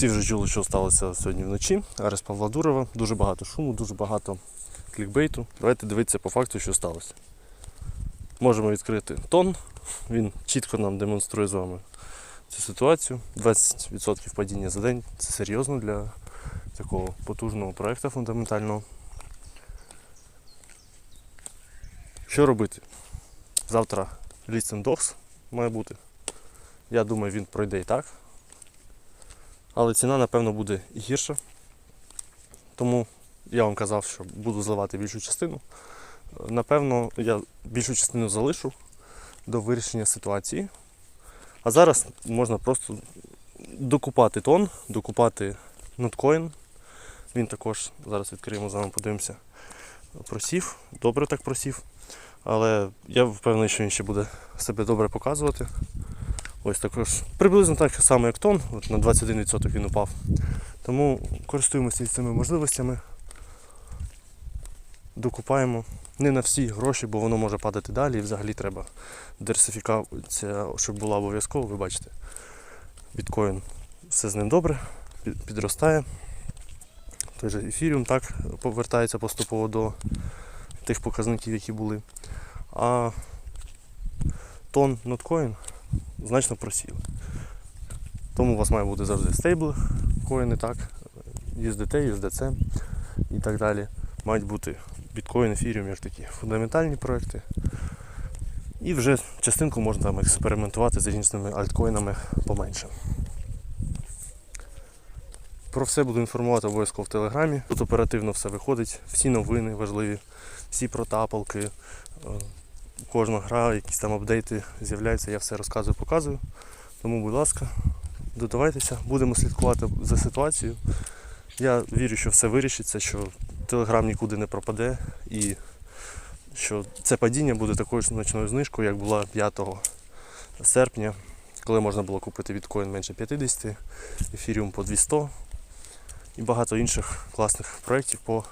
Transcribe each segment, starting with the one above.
Всі вже чули, що сталося сьогодні вночі. Арест Павла Дурова. Дуже багато шуму, дуже багато клікбейту. Давайте дивитися по факту, що сталося. Можемо відкрити тон. Він чітко нам демонструє з вами цю ситуацію. 20% падіння за день це серйозно для такого потужного проєкту фундаментального. Що робити? Завтра Dogs має бути. Я думаю, він пройде і так. Але ціна, напевно, буде гірша. Тому я вам казав, що буду зливати більшу частину. Напевно, я більшу частину залишу до вирішення ситуації. А зараз можна просто докупати тон, докупати ноткоін. Він також зараз відкриємо з вами, подивимося. Просів, добре так просів. Але я впевнений, що він ще буде себе добре показувати. Ось також приблизно так само, як тон, от на 21% він упав. Тому користуємося цими можливостями. Докупаємо не на всі гроші, бо воно може падати далі. І взагалі треба диверсифікація, щоб була обов'язково, ви бачите. Біткоін все з ним добре, підростає. Той же ефіріум так повертається поступово до тих показників, які були. А тон ноткоін значно просіли. Тому у вас має бути завжди стейбл коїни, так, USDT, USDC і так далі. Мають бути біткоін, ефіріум, як такі фундаментальні проекти. І вже частинку можна там експериментувати з різними альткоїнами поменше. Про все буду інформувати обов'язково в телеграмі. Тут оперативно все виходить, всі новини важливі, всі протапалки, е, кожна гра, якісь там апдейти з'являються, я все розказую, показую. Тому, будь ласка, додавайтеся, будемо слідкувати за ситуацією. Я вірю, що все вирішиться, що телеграм нікуди не пропаде і що це падіння буде такою ж значною знижкою, як була 5 серпня, коли можна було купити біткоін менше 50, ефіріум по 200 і багато інших класних проєктів по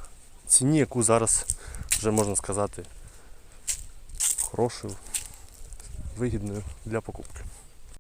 ціні, яку зараз вже можна сказати хорошою, вигідною для покупки.